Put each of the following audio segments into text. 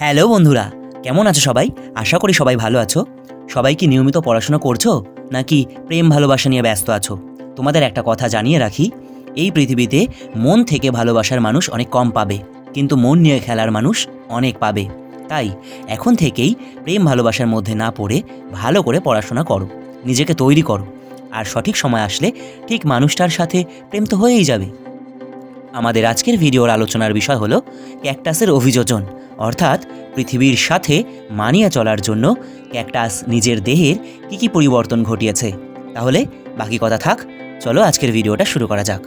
Hello বন্ধুরা, কেমন আছো সবাই? আশা করি সবাই ভালো আছো। সবাই কি নিয়মিত পড়াশোনা করছ, নাকি প্রেম ভালোবাসা নিয়ে ব্যস্ত আছো? তোমাদের একটা কথা জানিয়ে রাখি, এই পৃথিবীতে মন থেকে ভালোবাসার মানুষ অনেক কম পাবে, কিন্তু মন নিয়ে খেলার মানুষ অনেক পাবে। তাই এখন থেকেই প্রেম ভালোবাসার মধ্যে না পড়ে ভালো করে পড়াশোনা করো, নিজেকে তৈরি করো। আর সঠিক সময় আসলে ঠিক মানুষটার সাথে প্রেম তো হয়েই যাবে। আমাদের আজকের ভিডিওর আলোচনার বিষয় হলো ক্যাকটাসের অভিযোজন, অর্থাৎ পৃথিবীর সাথে মানিয়ে চলার জন্য ক্যাকটাস নিজের দেহের কী কী পরিবর্তন ঘটিয়েছে। তাহলে বাকি কথা থাক, চলো আজকের ভিডিওটা শুরু করা যাক।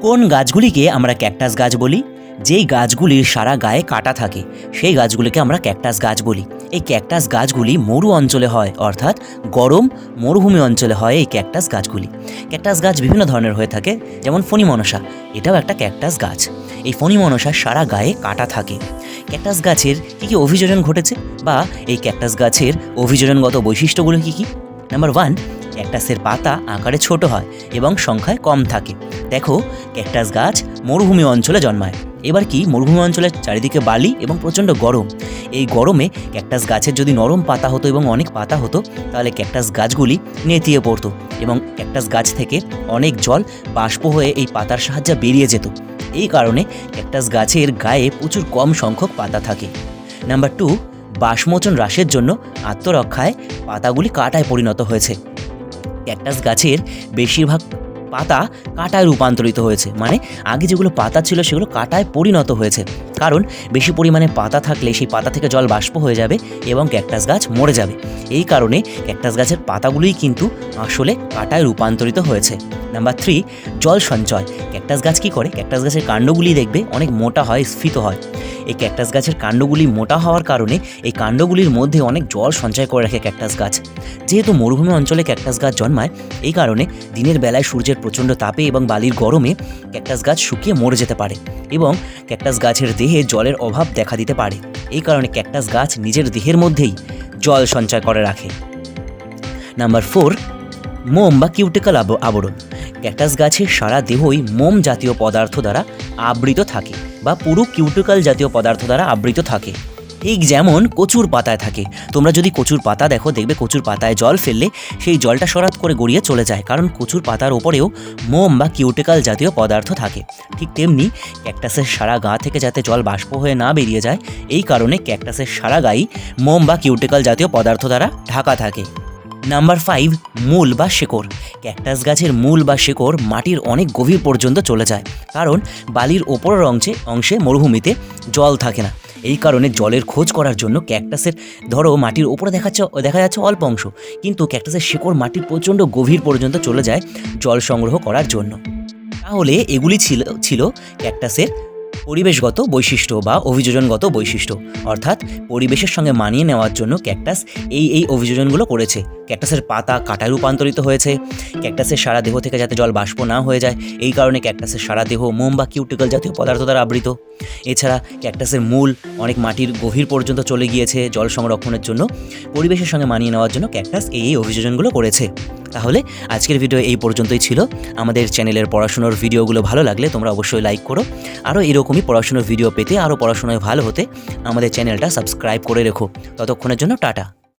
কোন গাছগুলিকে আমরা ক্যাকটাস গাছ বলি? যেই গাছগুলির সারা গায়ে কাটা থাকে, সেই গাছগুলিকে আমরা ক্যাকটাস গাছ বলি। এই ক্যাকটাস গাছগুলি মরু অঞ্চলে হয়, অর্থাৎ গরম মরুভূমি অঞ্চলে হয় এই ক্যাকটাস গাছগুলি। ক্যাকটাস গাছ বিভিন্ন ধরনের হয়ে থাকে, যেমন ফণিমনসা, এটাও একটা ক্যাকটাস গাছ। এই ফণিমনসার সারা গায়ে কাটা থাকে। ক্যাকটাস গাছের কী কী অভিযোজন ঘটেছে? বা এই ক্যাকটাস গাছের অভিযোজনগত বৈশিষ্ট্যগুলো কী কী? নাম্বার ওয়ান ক্যাকটাসের পাতা আকারে ছোট হয় এবং সংখ্যায় কম থাকে। দেখো, ক্যাকটাস গাছ মরুভূমি অঞ্চলে জন্মায়। এবার কি মরুভূমি অঞ্চলের চারিদিকে বালি এবং প্রচণ্ড গরম। এই গরমে ক্যাকটাস গাছের যদি নরম পাতা হতো এবং অনেক পাতা হতো, তাহলে ক্যাকটাস গাছগুলি নেতিয়ে পড়তো এবং ক্যাকটাস গাছ থেকে অনেক জল বাষ্প হয়ে এই পাতার সাহায্যে বেরিয়ে যেত। এই কারণে ক্যাকটাস গাছের গায়ে প্রচুর কম সংখ্যক পাতা থাকে। নাম্বার টু, বাষ্পমোচন হ্রাসের জন্য আত্মরক্ষায় পাতাগুলি কাটায় পরিণত হয়েছে। ক্যাকটাস গাছের বেশিরভাগ পাতা কাটায় রূপান্তরিত হয়েছে। মানে আগে যেগুলো পাতা ছিল সেগুলো কাটায় পরিণত হয়েছে। কারণ বেশি পরিমাণে পাতা থাকলে সেই পাতা থেকে জল বাষ্প হয়ে যাবে এবং ক্যাকটাস গাছ মরে যাবে। এই কারণে ক্যাকটাস গাছের পাতাগুলোই কিন্তু আসলে কাটায় রূপান্তরিত হয়েছে। নাম্বার থ্রি, জল সঞ্চয়। ক্যাকটাস গাছ কী করে? ক্যাকটাস গাছের কাণ্ডগুলি দেখবে, অনেক মোটা হয়, স্ফীত হয়। এই ক্যাকটাস গাছের কাণ্ডগুলি মোটা হওয়ার কারণে এই কাণ্ডগুলির মধ্যে অনেক জল সঞ্চয় করে রাখে ক্যাকটাস গাছ। যেহেতু মরুভূমি অঞ্চলে ক্যাকটাস গাছ জন্মায়, এই কারণে দিনের বেলায় সূর্যের প্রচণ্ড তাপে এবং বালির গরমে ক্যাকটাস গাছ শুকিয়ে মরে যেতে পারে এবং ক্যাকটাস গাছের দেহে জলের অভাব দেখা দিতে পারে। এই কারণে ক্যাকটাস গাছ নিজের দেহের মধ্যেই জল সঞ্চয় করে রাখে। নাম্বার ফোর, মোম বা কিউটিক্যাল আব- আবরণ। ক্যাকটাস গাছের সারা দেহই মোম জাতীয় পদার্থ দ্বারা আবৃত থাকে বা পুরো কিউটিক্যাল জাতীয় পদার্থ দ্বারা আবৃত থাকে। ঠিক যেমন কচুর পাতায় থাকে। তোমরা যদি কচুর পাতা দেখো, দেখবে কচুর পাতায় জল ফেললে সেই জলটা সরাত করে গড়িয়ে চলে যায়, কারণ কচুর পাতার ওপরেও মোম বা কিউটিক্যাল জাতীয় পদার্থ থাকে। ঠিক তেমনি ক্যাকটাসের সারা গা থেকে যাতে জল বাষ্প হয়ে না বেরিয়ে যায়, এই কারণে ক্যাকটাসের সারা গাই মোম বা কিউটিক্যাল জাতীয় পদার্থ দ্বারা ঢাকা থাকে। নাম্বার ফাইভ, মূল বা শেকড়। ক্যাকটাস গাছের মূল বা শেকড় মাটির অনেক গভীর পর্যন্ত চলে যায়, কারণ বালির ওপরের অংশে অংশে মরুভূমিতে জল থাকে না। এই কারণে জলের খোঁজ করার জন্য ক্যাকটাসের ধরো, মাটির ওপরে দেখাচ্ছে, দেখা যাচ্ছে অল্প অংশ। কিন্তু ক্যাকটাসের শিকড় মাটির প্রচণ্ড গভীর পর্যন্ত চলে যায় জল সংগ্রহ করার জন্য। তাহলে এগুলি ছিল ছিল ক্যাকটাসের পরিবেশগত বৈশিষ্ট্য বা অভিযোজনগত বৈশিষ্ট্য। অর্থাৎ পরিবেশের সঙ্গে মানিয়ে নেওয়ার জন্য ক্যাকটাস এই এই অভিযোজনগুলো করেছে। ক্যাকটাসের পাতা কাটায় রূপান্তরিত হয়েছে। ক্যাকটাসের সারা দেহ থেকে যাতে জল বাষ্প না হয়ে যায়, এই কারণে ক্যাকটাসের সারা দেহ মোম বা কিউটিক্যাল জাতীয় পদার্থ দ্বারা আবৃত। এছাড়া ক্যাকটাসের মূল অনেক মাটির গভীর পর্যন্ত চলে গিয়েছে জল সংরক্ষণের জন্য। পরিবেশের সঙ্গে মানিয়ে নেওয়ার জন্য ক্যাকটাস এই এই অভিযোজনগুলো করেছে। তাহলে আজকের ভিডিও এই পর্যন্তই ছিল। আমাদের চ্যানেলের পড়াশোনার ভিডিওগুলো ভালো লাগলে তোমরা অবশ্যই লাইক করো। আরও এরকমই পড়াশোনার ভিডিও পেতে আরও পড়াশোনায় ভালো হতে আমাদের চ্যানেলটা সাবস্ক্রাইব করে রেখো। ততক্ষণের জন্য টাটা।